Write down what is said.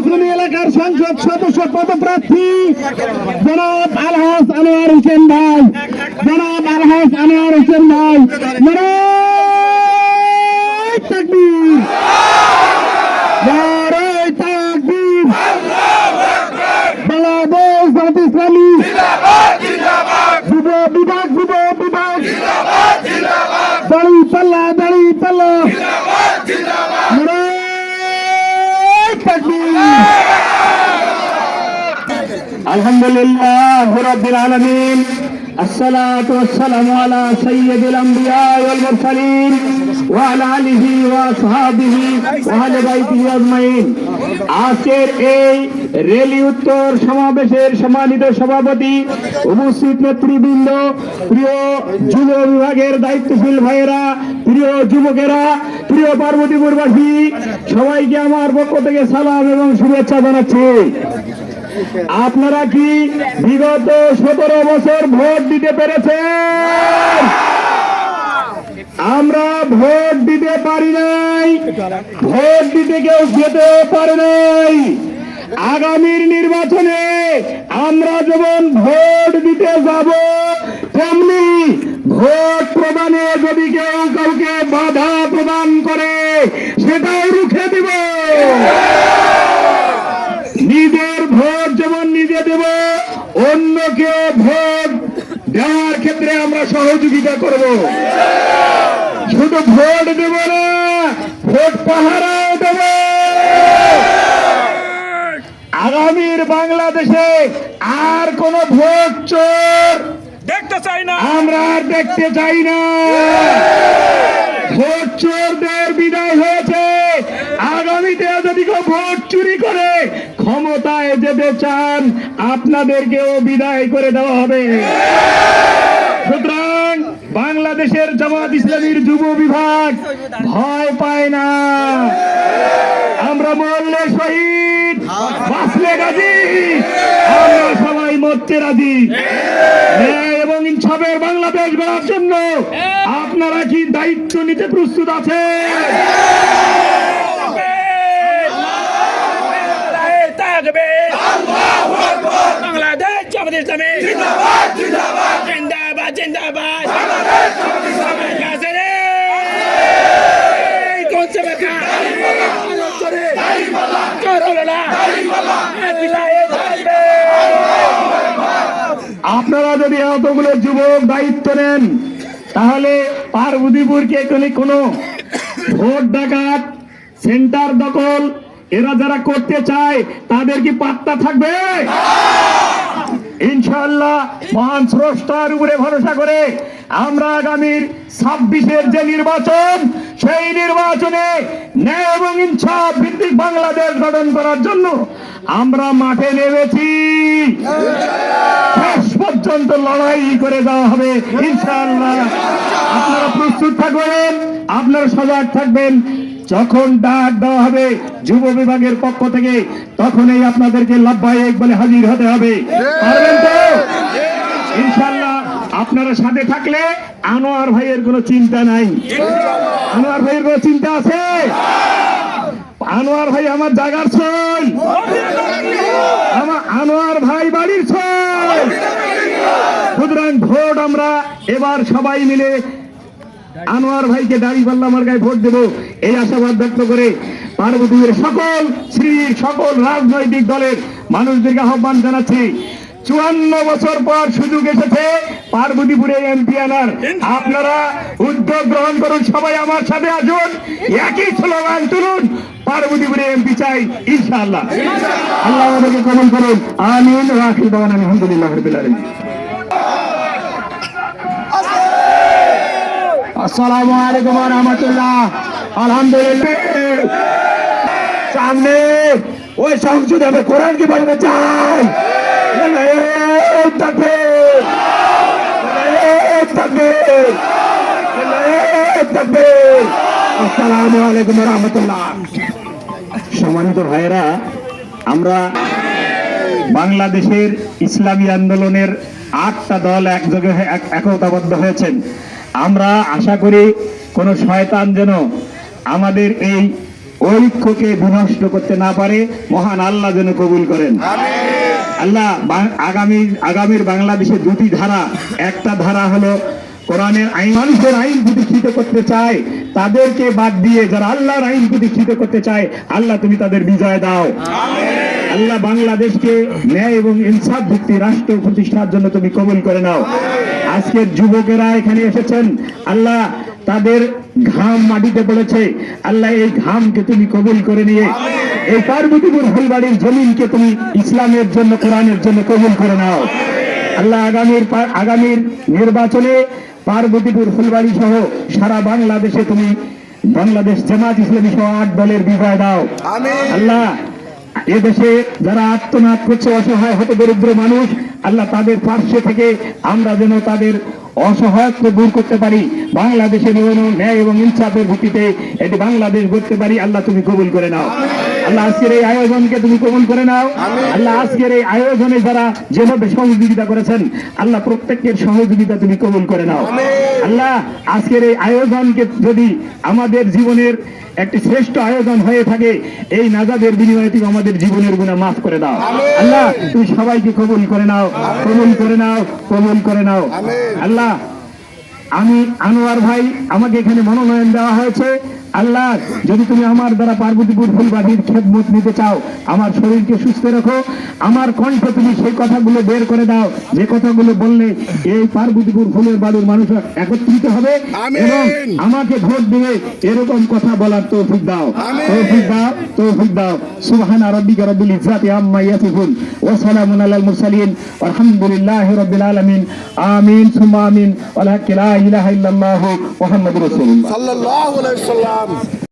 রাজধানী এলাকার সংসদ, সদস্য, পদপ্রার্থী জনাব আলহাস আনোয়ার হোসেন ভাই। জনাব আলহাস আনোয়ার হোসেন ভাই। জামাত বিভাগ বিভাগ। দাড়ি পাল্লা দাড়ি পাল্লা। আলহামদুলিল্লাহ রব্বিল আলামিন, আসসালাতু ওয়াসসালামু আলা সাইয়্যিদিল আমবিয়া ওয়াল মুরসালিন ওয়া আলা আলিহি ওয়া আসহাবিহি ওয়া আহলে বাইতিহি আজমাইন। আজকের এই রেলি উত্তর সমাবেশের সম্মানিত সভাপতি উপস্থিত নেতৃবৃন্দ, প্রিয় যুব বিভাগের দায়িত্বশীল ভাইয়েরা, প্রিয় যুবকেরা, প্রিয় পার্বতীপুরবাসী, সবাইকে আমার পক্ষ থেকে সালাম এবং শুভেচ্ছা জানাচ্ছি। আপনারা কি বিগত সতেরো বছর ভোট দিতে পেরেছেন? আমরা ভোট দিতে পারি নাই। ভোট দিতে কেউ যেতে পারে নাই। আগামীর নির্বাচনে আমরা যেমন ভোট দিতে যাব, তেমনি ভোট প্রদানে যদি কেউ কাউকে বাধা প্রদান করে, সেটাও রুখে দিব নিজের ভোট যেমন নিজে দেব। অন্যকে ভোট দেওয়ার ক্ষেত্রে আমরা সহযোগিতা করব। শুধু ভোট দেব না ভোট পাহারাও দেব। আগামীর বাংলাদেশে আর কোন ভোট চোর দেখতে চাই না। আমরা আর দেখতে চাই না। ভোট চোরদের বিদায় কেউ ভোট চুরি করে ক্ষমতায় যেতে চান, আপনাদেরকেও বিদায় করে দেওয়া হবে। সুতরাং বাংলাদেশের জামাত ইসলামীর যুব বিভাগ ভয় পায় না। আমরা মরলে শহীদ বাঁচলে গাজী। আমরা সবাই মরতে রাজি। এবং ইনসাফের বাংলাদেশ গড়ার জন্য আপনারা কি দায়িত্ব নিতে প্রস্তুত আছেন? থাকবে বাংলাদেশ জিন্দাবাদ জিন্দাবাদ। আপনারা যদি এতগুলো যুবক দায়িত্ব নেন, তাহলে পার্বতীপুরকে কোনো ভোট ডাকাত, সেন্টার দখল এরা যারা করতে চায়, তাদের কি পাত্তা থাকবে? ইনশাল্লাহ মহান স্রষ্টার উপরে ভরসা করে আমরা আগামীর ছাব্বিশের যে নির্বাচন, সেই নির্বাচনে ন্যায় এবং ইনসাফ ভিত্তিক বাংলাদেশ গঠন করার জন্য আমরা মাঠে নেমেছি। শেষ পর্যন্ত লড়াই করে দেওয়া হবে ইনশাল্লাহ আপনারা প্রস্তুত থাকবেন, আপনারা সজাগ থাকবেন। যখন ডাক দেওয়া হবে যুব বিভাগের পক্ষ থেকে, তখনই আপনাদেরকে লাভবাহিক বলে হাজির হতে হবে। ইনশাআল্লাহ আপনারা সাথে থাকলে আনোয়ার ভাইয়ের কোনো চিন্তা নাই। আনোয়ার ভাইয়ের কোনো চিন্তা আছে? আনোয়ার ভাই আমার জাগার ছয়। আমার আনোয়ার ভাই বাড়ির ছয়। সুতরাং ভোট আমরা এবার সবাই মিলে আনোয়ার ভাইকে দাড়ি পাল্লা আমার গায়ে ভোট দেব, এই আশাবাদ ব্যক্ত করে পার্বতীর সকল শ্রীর সকল রাজনৈতিক দলের মানুষদেরকে আহ্বান জানাচ্ছি। চুয়ান্ন বছর পর সুযোগ এসেছে পার্বতীপুরে এমপি আনার। আপনারা উদ্যোগ গ্রহণ করুন, সবাই আমার সাথে আসুন, একই স্লোগান তুলুন, পার্বতীপুরে এমপি চাই, ইনশাআল্লাহ। আল্লাহ আমাদেরকে কবল করুন, আমিন রাখি দেওয়ান আলহামদুলিল্লাহ রবিল আলমিন। আসসালামু আলাইকুম রাহমাতুল্লাহ। আলহামদুলিল্লাহ। সামনে ওই সংসদে কি বলতে চাই? আসসালামু আলাইকুম রাহমাতুল্লাহ। সম্মানিত ভাইয়েরা, আমরা বাংলাদেশের ইসলামী আন্দোলনের আটটা দল একযোগে এক- একতাবদ্ধ হয়েছেন। আমরা আশা করি কোন শয়তান যেন আমাদের এই ঐক্যকে বিনষ্ট করতে না পারে। মহান আল্লাহ যেন কবুল করেন। আল্লাহ আগামী আগামীর বাংলাদেশে দুটি ধারা। একটা ধারা হলো কোরআনের আইন। মানুষের আইন প্রতিষ্ঠিত করতে চায় তাদেরকে বাদ দিয়ে যারা আল্লাহর আইন প্রতিষ্ঠিত করতে চায় আল্লাহ তুমি তাদের বিজয় দাও। আল্লাহ বাংলাদেশকে ন্যায় এবং ইনসাফ ভিত্তি রাষ্ট্র প্রতিষ্ঠার জন্য তুমি কবুল করে নাও। আজকের যুবকেরা এখানে এসেছেন। আল্লাহ তাদের ঘাম মাটিতে পড়েছে। আল্লাহ এই ঘামকে তুমি কবুল করে নিয়ে এই পার্বতীপুর ফুলবাড়ির জমিনকে তুমি ইসলামের জন্য কোরআনের জন্য কবুল করে নাও। আল্লাহ আগামীর আগামীর নির্বাচনে পার্বতীপুর ফুলবাড়ি সহ সারা বাংলাদেশে তুমি বাংলাদেশ জামাত ইসলামী সহ আট দলের বিজয় দাও। আল্লাহ এদেশে যারা আত্মনাদ করছে অসহায় হত দরিদ্র মানুষ আল্লাহ তাদের পার্শ্বে থেকে আমরা যেন তাদের অসহায়ত্ব দূর করতে পারি। বাংলাদেশের ন্যায় এবং ইনসাফের ভিত্তিতে এটি বাংলাদেশ গড়তে পারি। আল্লাহ তুমি কবুল করে নাও। আল্লাহ আজকের এই আয়োজনকে তুমি কবুল করে নাও। আল্লাহ আজকের এই আয়োজনে যারা যেভাবে সহযোগিতা করেছেন আল্লাহ প্রত্যেকের সহযোগিতা তুমি কবুল করে নাও। আল্লাহ আজকের এই আয়োজনকে যদি আমাদের জীবনের একটি শ্রেষ্ঠ আয়োজন হয়ে থাকে এই নাজাদের বিনিময়ে তুমি আমাদের জীবনের গুণা মাফ করে দাও। আল্লাহ তুমি সবাইকে কবুল করে নাও কবুল করে নাও কবুল করে নাও। আল্লাহ আমি আনোয়ার ভাই আমাকে এখানে মনোনয়ন দেওয়া হয়েছে। আল্লাহ যদি তুমি আমার দ্বারা পার্বতীপুর ফুলবাড়ির খেদমত নিতে চাও আমার শরীরকে সুস্থ রাখো আমার কণ্ঠ তুমি সেই কথাগুলো বের করে দাও যে কথাগুলো বললে এই পার্বতীপুর ফুলের বাড়ির মানুষ একত্রিত হবে। এবং আমাকে ভোট দিয়ে এরকম কথা বলার তৌফিক দাও। তৌফিক দাও তৌফিক দাও। সুবহান রাব্বিকা রাব্বিল ইজ্জাতি আম্মা ইয়াসিফুন ওয়া সালামুন আলাল মুরসালিন। আলহামদুলিল্লাহি রাব্বিল আলামিন। আমিন সুম্মা আমিন। ওয়া লা ইলাহা ইল্লাল্লাহু মুহাম্মাদুর রাসূলুল্লাহ। সাল্লাল্লাহু আলাইহি Bolsonaro.